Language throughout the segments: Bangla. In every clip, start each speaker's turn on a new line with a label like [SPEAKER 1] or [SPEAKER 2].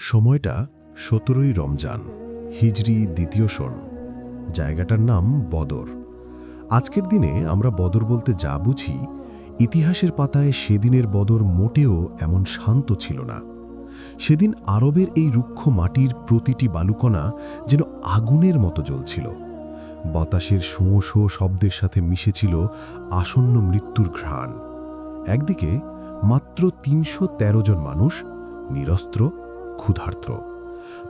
[SPEAKER 1] সময়টা সতেরোই রমজান, হিজরি দ্বিতীয় শোন। জায়গাটার নাম বদর। আজকের দিনে আমরা বদর বলতে যা বুঝি, ইতিহাসের পাতায় সেদিনের বদর মোটেও এমন শান্ত ছিল না। সেদিন আরবের এই রুক্ষ মাটির প্রতিটি বালুকণা যেন আগুনের মতো জ্বলছিল। বাতাসের শোঁ শোঁ শব্দের সাথে মিশেছিল আসন্ন মৃত্যুর ঘ্রাণ। একদিকে মাত্র তিনশো তেরো জন মানুষ নিরস্ত্র ক্ষুধার্ত্র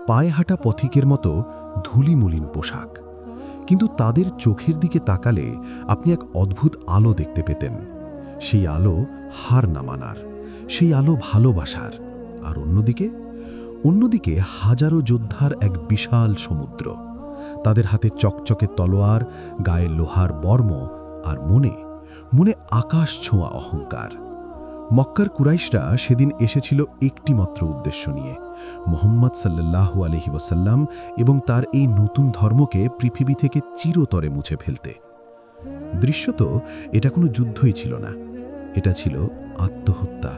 [SPEAKER 1] পায়ে হাঁটা পথিকের মতো ধুলিমলিন পোশাক। কিন্তু তাদের চোখের দিকে তাকালে আপনি এক অদ্ভুত আলো দেখতে পেতেন। সেই আলো হার না মানার, সেই আলো ভালোবাসার। আর অন্যদিকে অন্যদিকে হাজারো যোদ্ধার এক বিশাল সমুদ্র। তাদের হাতে চকচকে তলোয়ার, গায়ে লোহার বর্ম আর মনে মনে আকাশ ছোঁয়া অহংকার। মক্কার কুরাইশরা সেদিন এসেছিল একটিমাত্র উদ্দেশ্য নিয়ে। মোহাম্মদ সাল্লাহ আলহি ওসাল্লাম এবং তার এই নতুন ধর্মকে পৃথিবী থেকে চিরতরে মুছে ফেলতে। দৃশ্যত, এটা কোনো যুদ্ধই ছিল না। এটা ছিল আত্মহত্যা।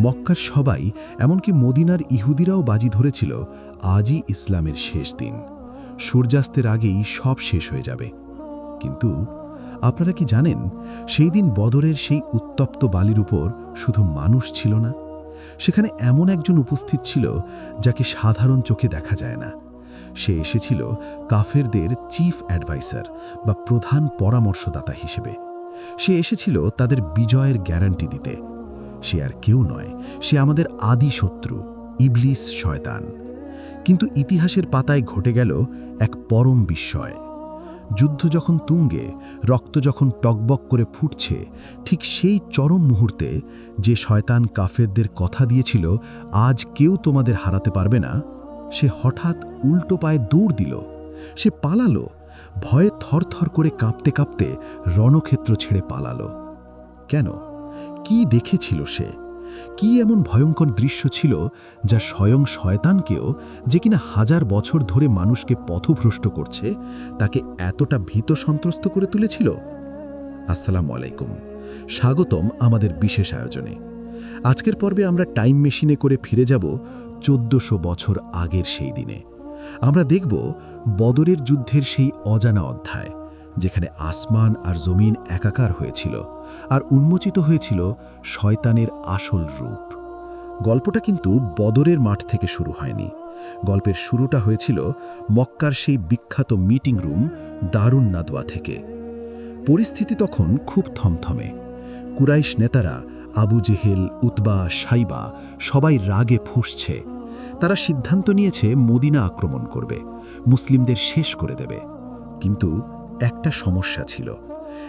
[SPEAKER 1] মক্কার সবাই, এমনকি মদিনার ইহুদিরাও বাজি ধরেছিল, আজই ইসলামের শেষ দিন। সূর্যাস্তের আগেই সব শেষ হয়ে যাবে। কিন্তু আপনারা কি জানেন, সেই দিন বদরের সেই উত্তপ্ত বালির উপর শুধু মানুষ ছিল না, সেখানে এমন একজন উপস্থিত ছিল যাকে সাধারণ চোখে দেখা যায় না। সে এসেছিল কাফেরদের চিফ অ্যাডভাইসার বা প্রধান পরামর্শদাতা হিসেবে। সে এসেছিল তাদের বিজয়ের গ্যারান্টি দিতে। সে আর কেউ নয়, সে আমাদের আদি শত্রু, ইবলিস শয়তান। কিন্তু ইতিহাসের পাতায় ঘটে গেল এক পরম বিস্ময়। যুদ্ধ যখন তুঙ্গে, রক্ত যখন টকবক করে ফুটছে, ঠিক সেই চরম মুহূর্তে যে শয়তান কাফেরদের কথা দিয়েছিল, আজ কেউ তোমাদের হারাতে পারবে না, সে হঠাৎ উল্টো পায়ে দৌড় দিল। সে পালালো, ভয়ে থরথর করে কাঁপতে কাঁপতে রণক্ষেত্র ছেড়ে পালালো। কেন? কি দেখেছিল সে? কি এমন ভয়ঙ্কর দৃশ্য ছিল যা স্বয়ং শয়তানকেও যে কিনা হাজার বছর ধরে মানুষকে পথভ্রষ্ট করছে, তাকে এতটা ভীত সন্ত্রস্ত করে তুলেছিল? আসসালামু আলাইকুম। স্বাগতম আমাদের বিশেষ আয়োজনে। আজকের পর্বে আমরা টাইম মেশিনে করে ফিরে যাব চোদ্দশো বছর আগের সেই দিনে। আমরা দেখব বদরের যুদ্ধের সেই অজানা অধ্যায়। যেখানে আসমান আর জমিন একাকার হয়েছিল আর উন্মোচিত হয়েছিল শয়তানের আসল রূপ। গল্পটা কিন্তু বদরের মাঠ থেকে শুরু হয়নি। গল্পের শুরুটা হয়েছিল মক্কার সেই বিখ্যাত মিটিং রুম দারুণ নাদোয়া থেকে। পরিস্থিতি তখন খুব থমথমে। কুরাইশ নেতারা আবু জেহেল, উতবা, সাইবা সবাই রাগে ফুঁসছে। তারা সিদ্ধান্ত নিয়েছে মদিনা আক্রমণ করবে, মুসলিমদের শেষ করে দেবে। কিন্তু একটা সমস্যা ছিল।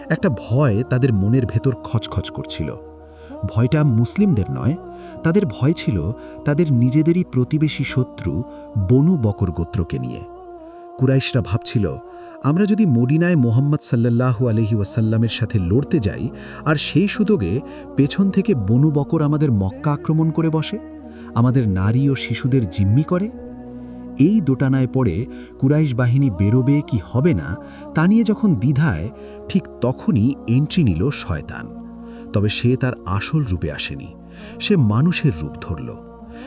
[SPEAKER 1] একটা ভয় তাদের মনের ভেতর খচখচ করছিল। ভয়টা মুসলিমদের নয়, তাদের ভয় ছিল তাদের নিজেদেরই প্রতিবেশী শত্রু বনু বকর গোত্রকে নিয়ে। কুরাইশরা ভাবছিল, আমরা যদি মদিনায় মোহাম্মদ সাল্লাল্লাহু আলহি ওয়াসাল্লামের সাথে লড়তে যাই, আর সেই সুযোগে পেছন থেকে বনু বকর আমাদের মক্কা আক্রমণ করে বসে, আমাদের নারী ও শিশুদের জিম্মি করে এই দোটানায় পড়ে কুরাইশ বাহিনী বেরোবে কি হবে না, তা নিয়ে যখন দ্বিধায়, ঠিক তখনই এন্ট্রি নিল শয়তান। তবে সে তার আসল রূপে আসেনি, সে মানুষের রূপ ধরল।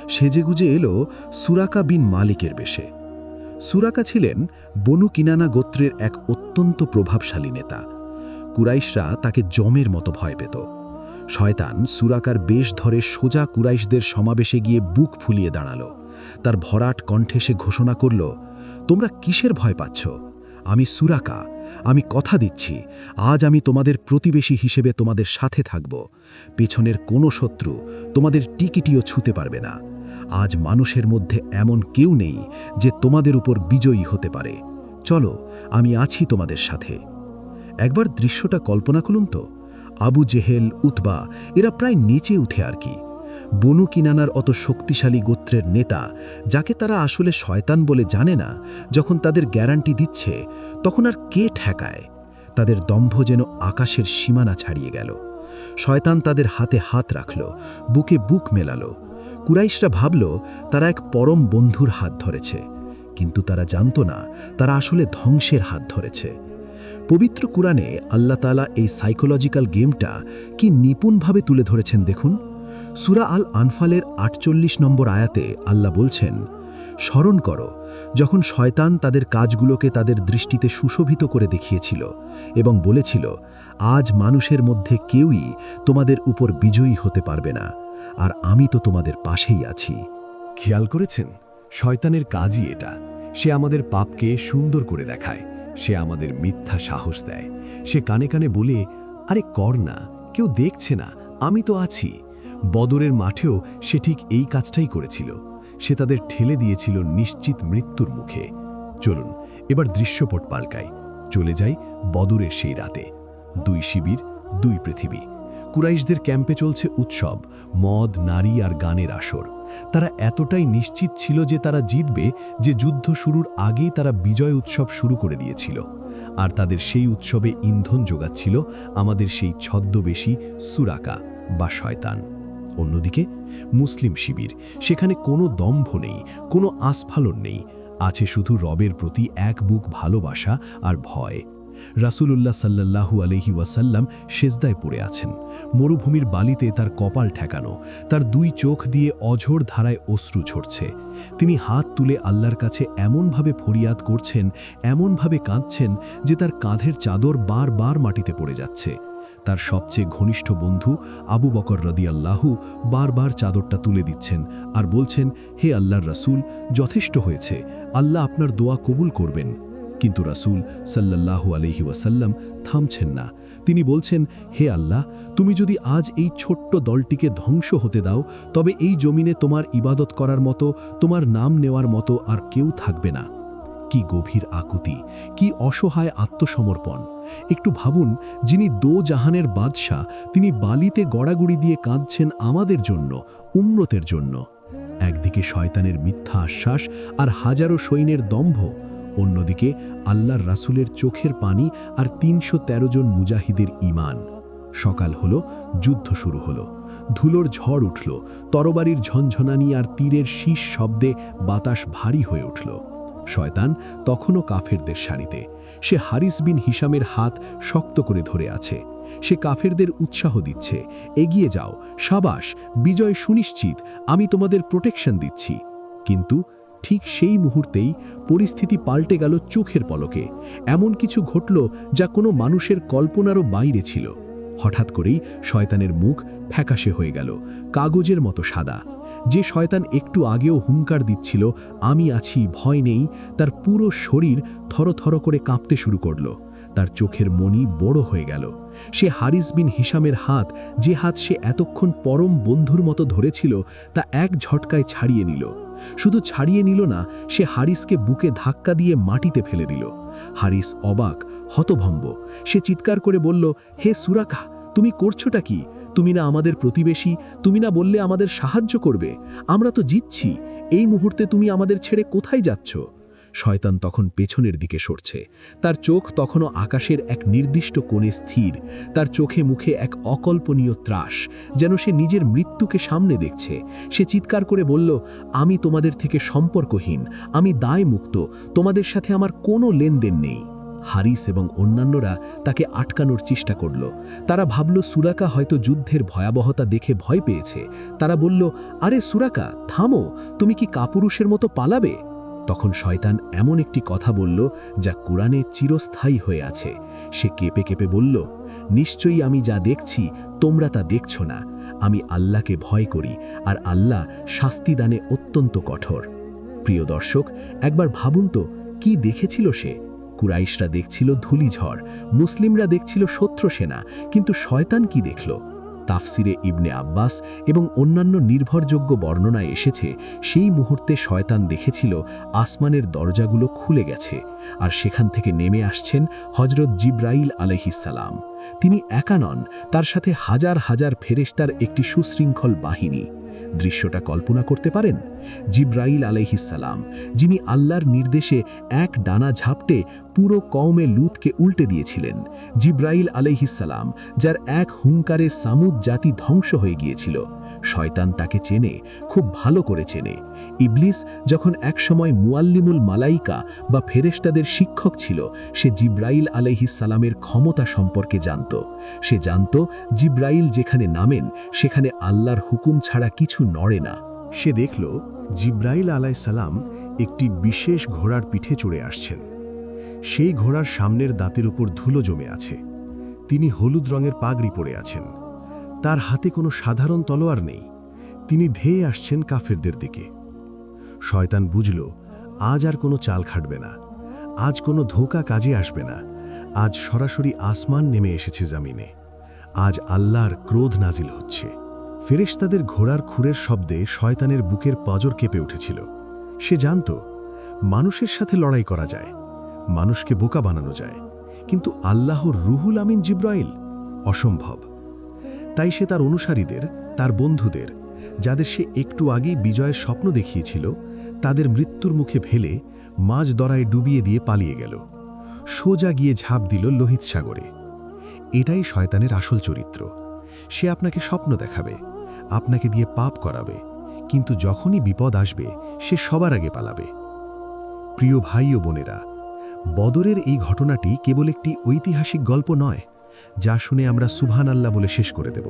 [SPEAKER 1] সেজেগুজে এলো সুরাকা বিন মালিকের বেশে। সুরাকা ছিলেন বনু কিনানা গোত্রের এক অত্যন্ত প্রভাবশালী নেতা। কুরাইশরা তাকে জমের মতো ভয় পেত। শয়তান সুরাকার বেশ ধরে সোজা কুরাইশদের সমাবেশে গিয়ে বুক ফুলিয়ে দাঁড়াল। তার ভরাট কণ্ঠে সে ঘোষণা করল, তোমরা কিসের ভয় পাচ্ছ? আমি সুরাকা, আমি কথা দিচ্ছি, আজ আমি তোমাদের প্রতিবেশী হিসেবে তোমাদের সাথে থাকব। পেছনের কোনো শত্রু তোমাদের টিকিটিও ছুতে পারবে না। আজ মানুষের মধ্যে এমন কেউ নেই যে তোমাদের উপর বিজয়ী হতে পারে। চলো, আমি আছি তোমাদের সাথে। একবার দৃশ্যটা কল্পনা করুন তো। আবু জেহেল, উতবা, এরা প্রায় নিচে উঠে আর কি। বনু কিনানার অত শক্তিশালী গোত্রের নেতা, যাকে তারা আসলে শয়তান বলে জানে না, যখন তাদের গ্যারান্টি দিচ্ছে, তখন আর কে ঠেকায়? তাদের দম্ভ যেন আকাশের সীমানা ছাড়িয়ে গেল। শয়তান তাদের হাতে হাত রাখল, বুকে বুক মেলালো। কুরাইশরা ভাবল, তারা এক পরম বন্ধুর হাত ধরেছে। কিন্তু তারা জানত না, তারা আসলে ধ্বংসের হাত ধরেছে। পবিত্র কুরআনে আল্লাহ তালা এই সাইকোলজিক্যাল গেমটা কি নিপুণভাবে তুলে ধরেছেন দেখুন।
[SPEAKER 2] সুরা আল আনফালের আটচল্লিশ নম্বর আয়াতে আল্লাহ বলছেন, স্মরণ করো, যখন শয়তান তাদের কাজগুলোকে তাদের দৃষ্টিতে সুশোভিত করে দেখিয়েছিল এবং বলেছিল, আজ মানুষের মধ্যে কেউই তোমাদের উপর বিজয়ী হতে পারবে না, আর আমি তো তোমাদের পাশেই আছি।
[SPEAKER 1] খেয়াল করেছেন? শয়তানের কাজই এটা। সে আমাদের পাপকে সুন্দর করে দেখায়, সে আমাদের মিথ্যা সাহস দেয়। সে কানে কানে বলে, আরে কর না, কেউ দেখছে না, আমি তো আছি। বদরের মাঠেও সে ঠিক এই কাজটাই করেছিল। সে তাদের ঠেলে দিয়েছিল নিশ্চিত মৃত্যুর মুখে। চলুন, এবার দৃশ্যপট পাল্টাই চলে যাই বদরের সেই রাতে। দুই শিবির, দুই পৃথিবী। কুরাইশদের ক্যাম্পে চলছে উৎসব, মদ, নারী আর গানের আসর। তারা এতটাই নিশ্চিত ছিল যে তারা জিতবে যে যুদ্ধ শুরুর আগেই তারা বিজয় উৎসব শুরু করে দিয়েছিল। আর তাদের সেই উৎসবে ইন্ধন যোগাচ্ছিল আমাদের সেই ছদ্মবেশী সুরাকা বা শয়তান। অন্যদিকে, মুসলিম শিবির, সেখানে কোনো দম্ভ নেই, কোনো আস্ফালন নেই, আছে শুধু রবের প্রতি এক বুক ভালোবাসা আর ভয়। রাসূলুল্লাহ সাল্লাল্লাহু আলহি ওয়াসাল্লাম সেজদায় পড়ে আছেন, মরুভূমির বালিতে তার কপাল ঠেকানো, তার দুই চোখ দিয়ে অঝোর ধারায় অশ্রু ঝরছে। তিনি হাত তুলে আল্লাহর কাছে এমনভাবে ফরিয়াদ করছেন, এমনভাবে কাঁদছেন যে তার কাঁধের চাদর বারবার মাটিতে পড়ে যাচ্ছে। তার সবচেয়ে ঘনিষ্ঠ বন্ধু আবু বকর রদিয়াল্লাহু বারবার চাদরটা তুলে দিচ্ছেন আর বলছেন, হে আল্লাহর রাসূল, যথেষ্ট হয়েছে। আল্লাহ আপনার দোয়া কবুল করবেন। কিন্তু রাসূল সাল্লাল্লাহু আলহি ওয়াসাল্লাম থামছেন না। তিনি বলছেন, হে আল্লাহ, তুমি যদি আজ এই ছোট্ট দলটিকে ধ্বংস হতে দাও, তবে এই জমিনে তোমার ইবাদত করার মতো, তোমার নাম নেওয়ার মতো আর কেউ থাকবে না। কি গভীর আকুতি, কি অসহায় আত্মসমর্পণ। একটু ভাবুন, যিনি দো জাহানের বাদশাহ, তিনি বালিতে গড়াগুড়ি দিয়ে কাঁদছেন আমাদের জন্য উম্মতের জন্য। একদিকে শয়তানের মিথ্যা আশ্বাস আর হাজারো সৈন্যের দম্ভ, অন্যদিকে আল্লাহর রাসূলের চোখের পানি আর তিনশো তেরো জন মুজাহিদের ইমান সকাল হলো, যুদ্ধ শুরু হলো, ধুলোর ঝড় উঠল, তরবারির ঝনঝনানি আর তীরের শীষ শব্দে বাতাস ভারী হয়ে উঠল। শয়তান তখনও কাফেরদের সারিতে সে হারিস বিন হিসামের হাত শক্ত করে ধরে আছে। সে কাফেরদের উৎসাহ দিচ্ছে, এগিয়ে যাও, সাবাস, বিজয় সুনিশ্চিত, আমি তোমাদের প্রোটেকশন দিচ্ছি। কিন্তু ঠিক সেই মুহূর্তেই পরিস্থিতি পাল্টে গেল চোখের পলকে। এমন কিছু ঘটল যা কোনো মানুষের কল্পনারও বাইরে ছিল। হঠাৎ করেই শয়তানের মুখ ফ্যাকাশে হয়ে গেল, কাগজের মতো সাদা। যে শয়তান একটু আগেও হুঙ্কার দিচ্ছিল, আমি আছি, ভয় নেই, তার পুরো শরীর থরথর করে কাঁপতে শুরু করল। তার চোখের মনি বড় হয়ে গেল। সে হারিস বিন হিসামের হাত, যে হাত সে এতক্ষণ পরম বন্ধুর মতো ধরেছিল, তা এক ঝটকায় ছাড়িয়ে নিল। শুধু ছাড়িয়ে নিল না, সে হারিসকে বুকে ধাক্কা দিয়ে মাটিতে ফেলে দিল। হারিস অবাক, হতভম্ব। সে চিৎকার করে বলল, হে সুরাকা তুমি করছোটা কি? তুমি না আমাদের প্রতিবেশী, তুমি না বললে আমাদের সাহায্য করবে। আমরা তো জিতছি। এই মুহূর্তে তুমি আমাদের ছেড়ে কোথায় যাচ্ছ? শয়তান তখন পেছনের দিকে সরছে। তার চোখ তখনও আকাশের এক নির্দিষ্ট কোণে স্থির। তার চোখে মুখে এক অকল্পনীয় ত্রাস, যেন সে নিজের মৃত্যুকে সামনে দেখছে। সে চিৎকার করে বলল, আমি তোমাদের থেকে সম্পর্কহীন, আমি দায় মুক্ত তোমাদের সাথে আমার কোনো লেনদেন নেই। হারিস এবং অন্যান্যরা তাকে আটকানোর চেষ্টা করল। তারা ভাবল, সুরাকা হয়তো যুদ্ধের ভয়াবহতা দেখে ভয় পেয়েছে। তারা বলল, আরে সুরাকা, থামো, তুমি কি কাপুরুষের মতো পালাবে? তখন শয়তান এমন একটি কথা বলল, যা কোরআনে চিরস্থায়ী হয়ে আছে। সে কেঁপে কেঁপে বলল, নিশ্চয়ই আমি যা দেখছি, তোমরা তা দেখছ না। আমি আল্লাহকে ভয় করি, আর আল্লাহ শাস্তিদানে অত্যন্ত কঠোর। প্রিয় দর্শক, একবার ভাবুন তো, কি দেখেছিল সে? কুরাইশরা দেখছিল ধুলিঝড়, মুসলিমরা দেখছিল শত্রু সেনা কিন্তু শয়তান কি দেখল? তাফসিরে ইবনে আব্বাস এবং অন্যান্য নির্ভরযোগ্য বর্ণনায় এসেছে, সেই মুহূর্তে শয়তান দেখেছিল আসমানের দরজাগুলো খুলে গেছে আর সেখান থেকে নেমে আসছেন হজরত জিব্রাইল আলহিসাল্লাম তিনি একা নন, তার সাথে হাজার হাজার ফেরেশতার একটি সুশৃঙ্খল বাহিনী। দৃশ্যটা কল্পনা করতে পারেন? জিব্রাইল আলহিসাল্লাম যিনি আল্লাহর নির্দেশে এক ডানা ঝাপটে পুরো কওমে লুতকে উল্টে দিয়েছিলেন। জিব্রাইল আলহিসাল্লাম যার এক হুঙ্কারে সামুদ জাতি ধ্বংস হয়ে গিয়েছিল।
[SPEAKER 2] শয়তান তাকে চেনে, খুব ভালো করে চেনে। ইবলিস যখন একসময় মুয়াল্লিমুল মালাইকা বা ফেরেশতাদের শিক্ষক ছিল, সে জিব্রাইল আলাইহিসালামের ক্ষমতা সম্পর্কে জানত। সে জানত, জিব্রাইল যেখানে নামেন, সেখানে আল্লাহর হুকুম ছাড়া কিছু নড়ে না।
[SPEAKER 1] সে দেখল, জিব্রাইল সালাম একটি বিশেষ ঘোড়ার পিঠে চড়ে আসছেন। সেই ঘোড়ার সামনের দাঁতের উপর ধুলো জমে আছে। তিনি হলুদ রঙের পাগড়ি পরে আছেন। তার হাতে কোনো সাধারণ তলোয়ার নেই। তিনি ধেয়ে আসছেন কাফেরদের দিকে। শয়তান বুঝল, আজ আর কোনো চাল খাটবে না। আজ কোনো ধোকা কাজে আসবে না। আজ সরাসরি আসমান নেমে এসেছে জামিনে। আজ আল্লাহর ক্রোধ নাজিল হচ্ছে। ফেরেশতাদের ঘোড়ার খুরের শব্দে শয়তানের বুকের পাজর কেঁপে উঠেছিল। সে জানত, মানুষের সাথে লড়াই করা যায়, মানুষকে বোকা বানানো যায়। কিন্তু আল্লাহর রুহুল আমিন জিব্রাইল অসম্ভব। তাই সে তার অনুসারীদের, তার বন্ধুদের, যাদের সে একটু আগেই বিজয়ের স্বপ্ন দেখিয়েছিল, তাদের মৃত্যুর মুখে ফেলে মাঝ দরায় ডুবিয়ে দিয়ে পালিয়ে গেল। সোজা গিয়ে ঝাঁপ দিল লোহিত সাগরে। এটাই শয়তানের আসল চরিত্র। সে আপনাকে স্বপ্ন দেখাবে, আপনাকে দিয়ে পাপ করাবে, কিন্তু যখনই বিপদ আসবে, সে সবার আগে পালাবে। প্রিয় ভাই ও বোনেরা, বদরের এই ঘটনাটি কেবল একটি ঐতিহাসিক গল্প নয় যা শুনে আমরা সুভান আল্লাহ বলে শেষ করে দেব।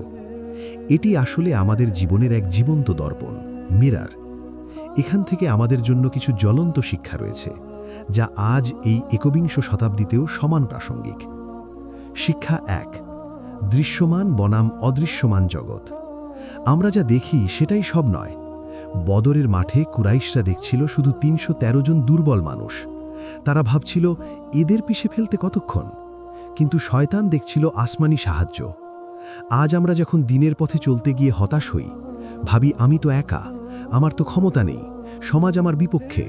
[SPEAKER 1] এটি আসলে আমাদের জীবনের এক জীবন্ত দর্পণ, মিরার। এখান থেকে আমাদের জন্য কিছু জ্বলন্ত শিক্ষা রয়েছে, যা আজ এই একবিংশ শতাব্দীতেও সমান প্রাসঙ্গিক। শিক্ষা এক, দৃশ্যমান বনাম অদৃশ্যমান জগৎ। আমরা যা দেখি সেটাই সব নয়। বদরের মাঠে কুরাইশরা দেখছিল শুধু তিনশো তেরো জন দুর্বল মানুষ। তারা ভাবছিল, এদের পিছে ফেলতে কতক্ষণ? কিন্তু শয়তান দেখছিল আসমানি সাহায্য। আজ আমরা যখন দিনের পথে চলতে গিয়ে হতাশ হই, ভাবি আমি তো একা, আমার তো ক্ষমতা নেই, সমাজ আমার বিপক্ষে,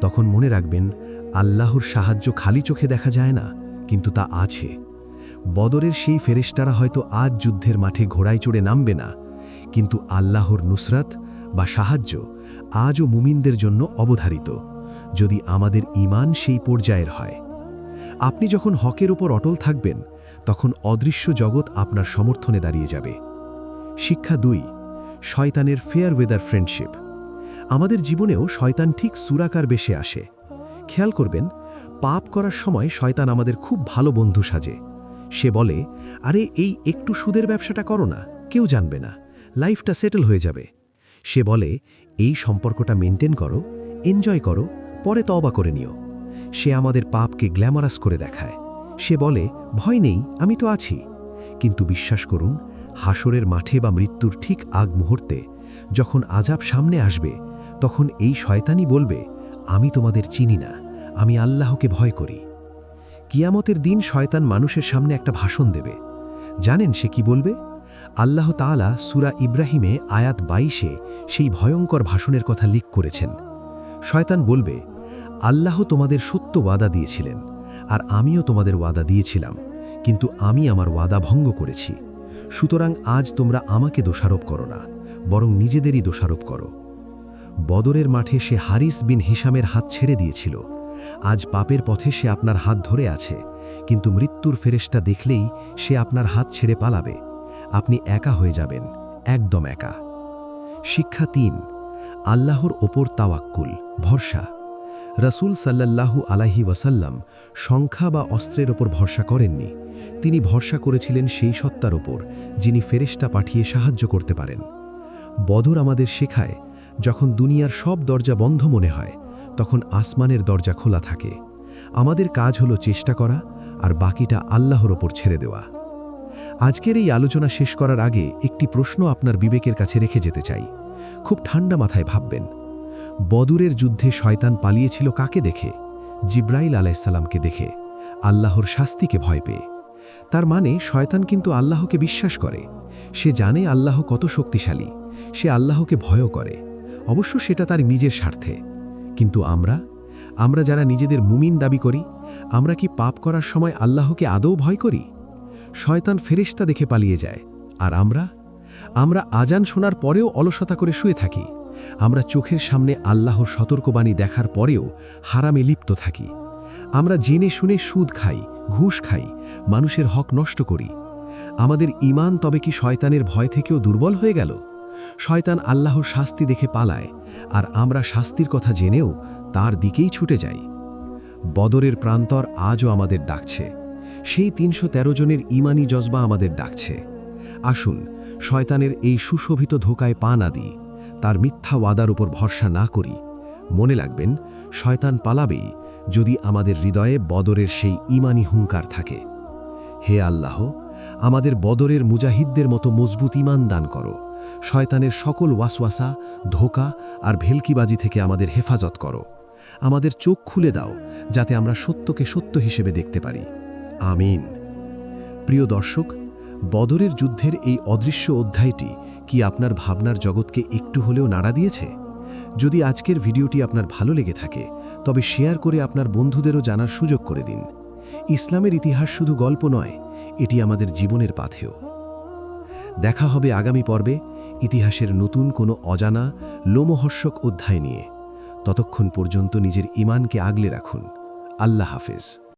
[SPEAKER 1] তখন মনে রাখবেন, আল্লাহর সাহায্য খালি চোখে দেখা যায় না, কিন্তু তা আছে। বদরের সেই ফেরেশতারা হয়তো আজ যুদ্ধের মাঠে ঘোড়ায় চড়ে নামবে না, কিন্তু আল্লাহর নুসরাত বা সাহায্য আজও মুমিনদের জন্য অবধারিত, যদি আমাদের ইমান সেই পর্যায়ের হয়। আপনি যখন হকের ওপর অটল থাকবেন, তখন অদৃশ্য জগৎ আপনার সমর্থনে দাঁড়িয়ে যাবে। শিক্ষা দুই, শয়তানের ফেয়ার ওয়েদার ফ্রেন্ডশিপ আমাদের জীবনেও শয়তান ঠিক সুরাকার বেশে আসে। খেয়াল করবেন, পাপ করার সময় শয়তান আমাদের খুব ভালো বন্ধু সাজে। সে বলে, আরে, এই একটু সুদের ব্যবসাটা করো না, কেউ জানবে না, লাইফটা সেটেল হয়ে যাবে। সে বলে, এই সম্পর্কটা মেনটেন করো, এনজয় করো, পরে তবা করে নিও। সে আমাদের পাপকে গ্ল্যামারাস করে দেখায়। সে বলে, ভয় নেই, আমি তো আছি। কিন্তু বিশ্বাস করুন, হাসরের মাঠে বা মৃত্যুর ঠিক আগ মুহূর্তে যখন আজাব সামনে আসবে, তখন এই শয়তানি বলবে, আমি তোমাদের চিনি না, আমি আল্লাহকে ভয় করি। কিয়ামতের দিন শয়তান মানুষের সামনে একটা ভাষণ দেবে। জানেন সে কি বলবে? আল্লাহ তাআলা সুরা ইব্রাহিমে আয়াত বাইশে সেই ভয়ঙ্কর ভাষণের কথা লিক করেছেন। শয়তান বলবে আল্লাহ তোমাদের সত্য ওয়াদা দিয়েছিলেন, আর আমিও তোমাদের ওয়াদা দিয়েছিলাম, কিন্তু আমি আমার ওয়াদা ভঙ্গ করেছি। সুতরাং আজ তোমরা আমাকে দোষারোপ করো না, বরং নিজেদেরই দোষারোপ করো। বদরের মাঠে সে হারিস বিন হিসামের হাত ছেড়ে দিয়েছিল। আজ পাপের পথে সে আপনার হাত ধরে আছে, কিন্তু মৃত্যুর ফেরেশটা দেখলেই সে আপনার হাত ছেড়ে পালাবে। আপনি একা হয়ে যাবেন, একদম একা। শিক্ষা তিন, আল্লাহর ওপর তাওয়াক্কুল, ভরসা। রাসূল সাল্লাল্লাহু আলাইহি ওয়াসাল্লাম সংখ্যা বা অস্ত্রের ওপর ভরসা করেননি। তিনি ভরসা করেছিলেন সেই সত্তার ওপর, যিনি ফেরেশতা পাঠিয়ে সাহায্য করতে পারেন। বদর আমাদের শেখায়, যখন দুনিয়ার সব দরজা বন্ধ মনে হয়, তখন আসমানের দরজা খোলা থাকে। আমাদের কাজ হলো চেষ্টা করা আর বাকিটা আল্লাহর ওপর ছেড়ে দেওয়া। আজকের এই আলোচনা শেষ করার আগে একটি প্রশ্ন আপনার বিবেকের কাছে রেখে যেতে চাই। খুব ঠান্ডা মাথায় ভাববেন বদুরের যুদ্ধে শয়তান পালিয়েছিল কাকে দেখে? জিব্রাইল আলাইসাল্লামকে দেখে। আল্লাহর শাস্তিকে ভয় পেয়ে। তার মানে শয়তান কিন্তু আল্লাহকে বিশ্বাস করে। সে জানে আল্লাহ কত শক্তিশালী। সে আল্লাহকে ভয়ও করে। অবশ্য সেটা তার নিজের স্বার্থে। কিন্তু আমরা? আমরা যারা নিজেদের মুমিন দাবি করি, আমরা কি পাপ করার সময় আল্লাহকে আদৌ ভয় করি? শয়তান ফেরিস্তা দেখে পালিয়ে যায়। আর আমরা? আমরা আজান শোনার পরেও অলসতা করে শুয়ে থাকি। আমরা চোখের সামনে আল্লাহর সতর্কবাণী দেখার পরেও হারামে লিপ্ত থাকি। আমরা জেনে শুনে সুদ খাই, ঘুষ খাই, মানুষের হক নষ্ট করি। আমাদের ইমান তবে কি শয়তানের ভয় থেকেও দুর্বল হয়ে গেল?
[SPEAKER 2] শয়তান আল্লাহর শাস্তি দেখে পালায়, আর আমরা শাস্তির কথা জেনেও তার দিকেই ছুটে যাই। বদরের প্রান্তর আজও আমাদের ডাকছে। সেই তিনশো তেরো জনের ইমানি জজবা আমাদের ডাকছে। আসুন, শয়তানের এই সুশোভিত ধোকায় পা না দিই। তার মিথ্যা ওয়াদার উপর ভরসা না করি। মনে লাগবেন শয়তান পালাবেই যদি আমাদের হৃদয়ে বদরের সেই ইমানি হুঙ্কার থাকে। হে আল্লাহ, আমাদের বদরের মুজাহিদদের মতো মজবুত ইমান দান করো। শয়তানের সকল ওয়াসওয়াসা, ধোকা আর ভেলকিবাজি থেকে আমাদের হেফাজত করো। আমাদের চোখ খুলে দাও, যাতে আমরা সত্যকে সত্য হিসেবে দেখতে পারি। আমিন। প্রিয় দর্শক, বদরের যুদ্ধের এই অদৃশ্য অধ্যায়টি কি আপনার ভাবনার জগৎকে একটু হলেও নাড়া দিয়েছে? যদি আজকের ভিডিওটি আপনার ভালো লেগে থাকে, তবে শেয়ার করে আপনার বন্ধুদেরও জানার সুযোগ করে দিন। ইসলামের ইতিহাস শুধু গল্প নয়, এটি আমাদের জীবনের পাথেও দেখা হবে আগামী পর্বে ইতিহাসের নতুন কোনো অজানা, লোমহর্ষক অধ্যায় নিয়ে। ততক্ষণ পর্যন্ত নিজের ইমানকে আগলে রাখুন। আল্লাহ হাফেজ।